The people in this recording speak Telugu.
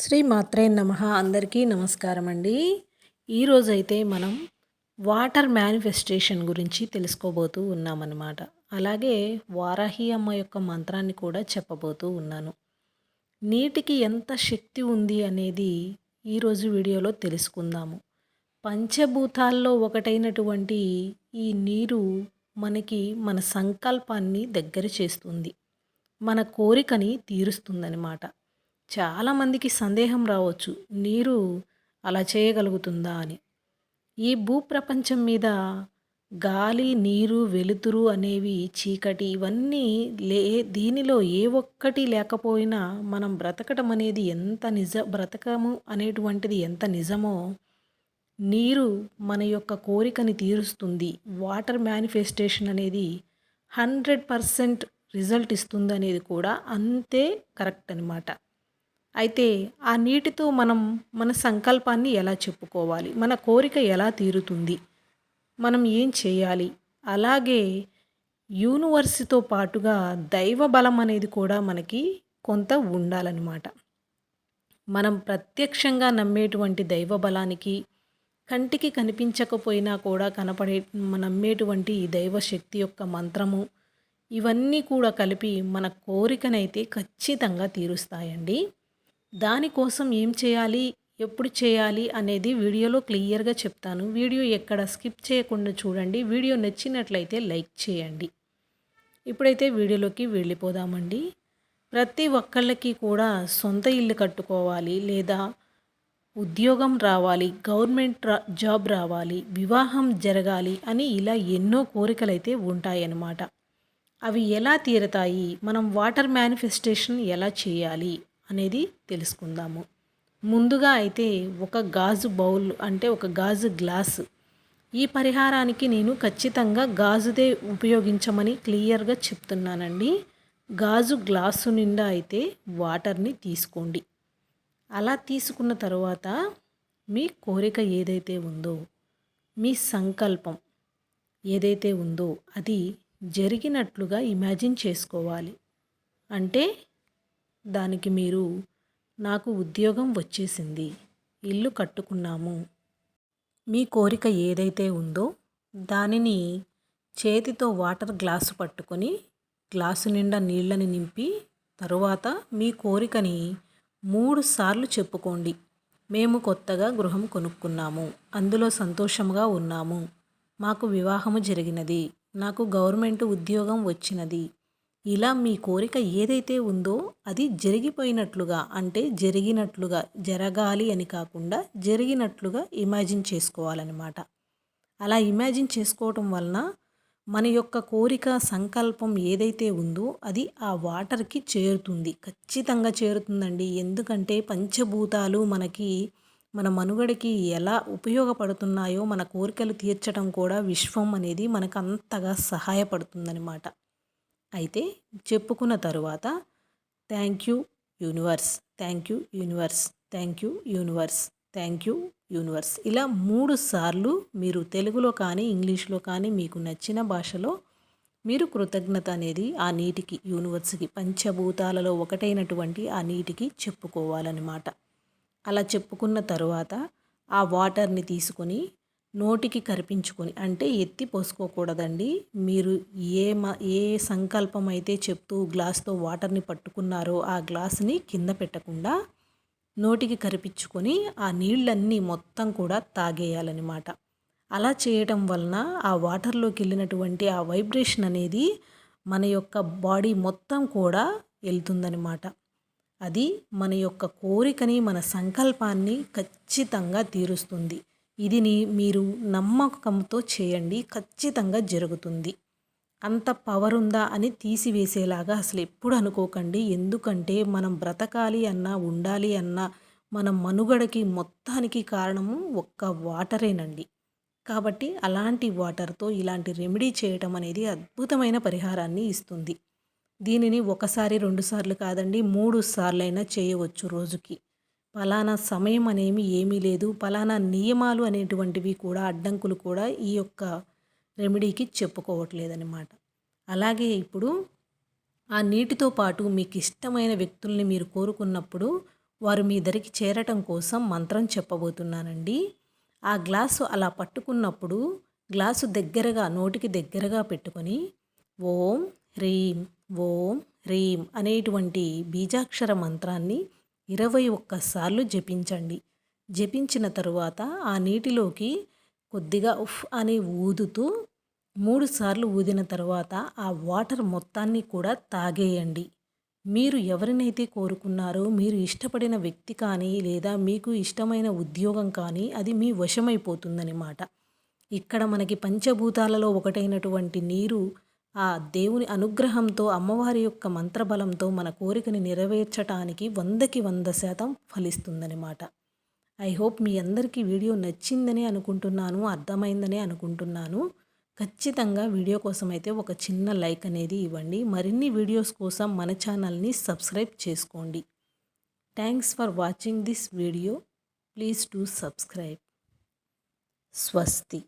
శ్రీ మాత్రే నమ. అందరికీ నమస్కారం అండి ఈరోజైతే మనం వాటర్ మేనిఫెస్టేషన్ గురించి తెలుసుకోబోతూ ఉన్నామన్నమాట. అలాగే వారాహి అమ్మ యొక్క మంత్రాన్ని కూడా చెప్పబోతూ ఉన్నాను. నీటికి ఎంత శక్తి ఉంది అనేది ఈరోజు వీడియోలో తెలుసుకుందాము. పంచభూతాల్లో ఒకటైనటువంటి ఈ నీరు మనకి మన సంకల్పాన్ని దగ్గర చేస్తుంది. మన కోరికని తీరుస్తుందనమాట చాలామందికి సందేహం రావచ్చు నీరు అలా చేయగలుగుతుందా అని. ఈ భూప్రపంచం మీద గాలి నీరు వెలుతురు అనేవి చీకటి ఇవన్నీ లే దీనిలో ఏ ఒక్కటి లేకపోయినా మనం బ్రతకటం అనేది ఎంత నిజ బ్రతకము అనేటువంటిది ఎంత నిజమో నీరు మన యొక్క కోరికని తీరుస్తుంది. వాటర్ మేనిఫెస్టేషన్ అనేది హండ్రెడ్ పర్సెంట్ రిజల్ట్ ఇస్తుంది అనేది కూడా అంతే కరెక్ట్ అనమాట అయితే ఆ నీటితో మనం మన సంకల్పాన్ని ఎలా చెప్పుకోవాలి? మన కోరిక ఎలా తీరుతుంది? మనం ఏం చేయాలి? అలాగే యూనివర్స్తో పాటుగా దైవ బలం అనేది కూడా మనకి కొంత ఉండాలన్నమాట. మనం ప్రత్యక్షంగా నమ్మేటువంటి దైవ బలానికి కంటికి కనిపించకపోయినా కూడా కనపడే నమ్మేటువంటి దైవ శక్తి యొక్క మంత్రము ఇవన్నీ కూడా కలిపి మన కోరికనైతే ఖచ్చితంగా తీరుస్తాయండి. దానికోసం ఏం చేయాలి? ఎప్పుడు చేయాలి? అనేది వీడియోలో క్లియర్గా చెప్తాను. వీడియో ఎక్కడ స్కిప్ చేయకుండా చూడండి. వీడియో నచ్చినట్లయితే లైక్ చేయండి. ఇప్పుడైతే వీడియోలోకి వెళ్ళిపోదామండి. ప్రతి ఒక్కళ్ళకి కూడా సొంత ఇల్లు కట్టుకోవాలి లేదా ఉద్యోగం రావాలి గవర్నమెంట్ జాబ్ రావాలి వివాహం జరగాలి అని ఇలా ఎన్నో కోరికలైతే ఉంటాయన్నమాట. అవి ఎలా తీరతాయి? మనం వాటర్ మేనిఫెస్టేషన్ ఎలా చేయాలి? అనేది తెలుసుకుందాము. ముందుగా అయితే ఒక గాజు బౌల్ అంటే ఒక గాజు గ్లాసు. ఈ పరిహారానికి నేను ఖచ్చితంగా గాజుదే ఉపయోగించమని క్లియర్గా చెప్తున్నానండి. గాజు గ్లాసు నిండా అయితే వాటర్ని తీసుకోండి. అలా తీసుకున్న తర్వాత మీ కోరిక ఏదైతే ఉందో మీ సంకల్పం ఏదైతే ఉందో అది జరిగినట్లుగా ఇమాజిన్ చేసుకోవాలి. అంటే దానికి మీరు నాకు ఉద్యోగం వచ్చేసింది ఇల్లు కట్టుకున్నాము. మీ కోరిక ఏదైతే ఉందో దానిని చేతితో వాటర్ గ్లాసు పట్టుకొని గ్లాసు నిండా నీళ్ళని నింపి తరువాత మీ కోరికని మూడు సార్లు చెప్పుకోండి. మేము కొత్తగా గృహం కొనుక్కున్నాము. అందులో సంతోషంగా ఉన్నాము. మాకు వివాహము జరిగినది. నాకు గవర్నమెంట్ ఉద్యోగం వచ్చినది. ఇలా మీ కోరిక ఏదైతే ఉందో అది జరిగిపోయినట్లుగా అంటే జరిగినట్లుగా జరగాలి అని కాకుండా జరిగినట్లుగా ఇమాజిన్ చేసుకోవాలన్నమాట. అలా ఇమాజిన్ చేసుకోవటం వలన మన యొక్క కోరిక సంకల్పం ఏదైతే ఉందో అది ఆ వాటర్కి చేరుతుంది. ఖచ్చితంగా చేరుతుందండి. ఎందుకంటే పంచభూతాలు మనకి మన మనుగడకి ఎలా ఉపయోగపడుతున్నాయో మన కోరికలు తీర్చడం కూడా విశ్వం అనేది మనకు అంతగా సహాయపడుతుందనమాట అయితే చెప్పుకున్న తరువాత thank you universe thank you universe thank you universe thank you universe. ఇలా మూడు సార్లు మీరు తెలుగులో కానీ ఇంగ్లీష్లో కానీ మీకు నచ్చిన భాషలో మీరు కృతజ్ఞత అనేది ఆ నీటికి యూనివర్స్కి పంచభూతాలలో ఒకటైనటువంటి ఆ నీటికి చెప్పుకోవాలన్నమాట. అలా చెప్పుకున్న తరువాత ఆ వాటర్ని తీసుకొని నోటికి కరిపించుకొని అంటే ఎత్తి పోసుకోకూడదండి. మీరు ఏ మ ఏ సంకల్పం అయితే చెప్తూ గ్లాస్తో వాటర్ని పట్టుకున్నారో ఆ గ్లాస్ని కింద పెట్టకుండా నోటికి కరిపించుకొని ఆ నీళ్ళన్నీ మొత్తం కూడా తాగేయాలన్నమాట. అలా చేయటం వలన ఆ వాటర్లోకి వెళ్ళినటువంటి ఆ వైబ్రేషన్ అనేది మన యొక్క బాడీ మొత్తం కూడా వెళ్తుందనమాట అది మన యొక్క కోరికని మన సంకల్పాన్ని ఖచ్చితంగా తీరుస్తుంది. ఇది మీరు నమ్మకంతో చేయండి ఖచ్చితంగా జరుగుతుంది. అంత పవర్ ఉందా అని తీసివేసేలాగా అసలు ఎప్పుడు అనుకోకండి. ఎందుకంటే మనం బ్రతకాలి అన్నా ఉండాలి అన్నా మన మనుగడకి మొత్తానికి కారణము ఒక్క వాటరేనండి. కాబట్టి అలాంటి వాటర్తో ఇలాంటి రెమెడీ చేయటం అనేది అద్భుతమైన పరిహారాన్ని ఇస్తుంది. దీనిని ఒకసారి రెండుసార్లు కాదండి మూడు సార్లైనా చేయవచ్చు రోజుకి. ఫలానా సమయం అనేమి ఏమీ లేదు. ఫలానా నియమాలు అనేటువంటివి కూడా అడ్డంకులు కూడా ఈ యొక్క రెమెడీకి చెప్పుకోవట్లేదన్నమాట. అలాగే ఇప్పుడు ఆ నీటితో పాటు మీకు ఇష్టమైన వ్యక్తుల్ని మీరు కోరుకున్నప్పుడు వారు మీ దరికి చేరటం కోసం మంత్రం చెప్పబోతున్నానండి. ఆ గ్లాసు అలా పట్టుకున్నప్పుడు గ్లాసు దగ్గరగా నోటికి దగ్గరగా పెట్టుకొని ఓం హ్రీం ఓం హ్రీం అనేటువంటి బీజాక్షర మంత్రాన్ని ఇరవై ఒక్కసార్లు జపించండి. జపించిన తరువాత ఆ నీటిలోకి కొద్దిగా ఉఫ్ అని ఊదుతూ మూడు సార్లు ఊదిన తర్వాత ఆ వాటర్ మొత్తాన్ని కూడా తాగేయండి. మీరు ఎవరినైతే కోరుకున్నారో మీరు ఇష్టపడిన వ్యక్తి కానీ లేదా మీకు ఇష్టమైన ఉద్యోగం కానీ అది మీ వశమైపోతుందన్నమాట. ఇక్కడ మనకి పంచభూతాలలో ఒకటైనటువంటి నీరు ఆ దేవుని అనుగ్రహంతో అమ్మవారి యొక్క మంత్రబలంతో మన కోరికని నెరవేర్చటానికి వందకి వంద శాతం ఫలిస్తుందన్నమాట ఐ హోప్ మీ అందరికీ వీడియో నచ్చిందని అనుకుంటున్నాను అర్థమైందని అనుకుంటున్నాను. ఖచ్చితంగా వీడియో కోసం అయితే ఒక చిన్న లైక్ అనేది ఇవ్వండి. మరిన్ని వీడియోస్ కోసం మన ఛానల్ని సబ్స్క్రైబ్ చేసుకోండి. Thanks for watching this video. Please to subscribe. స్వస్తి.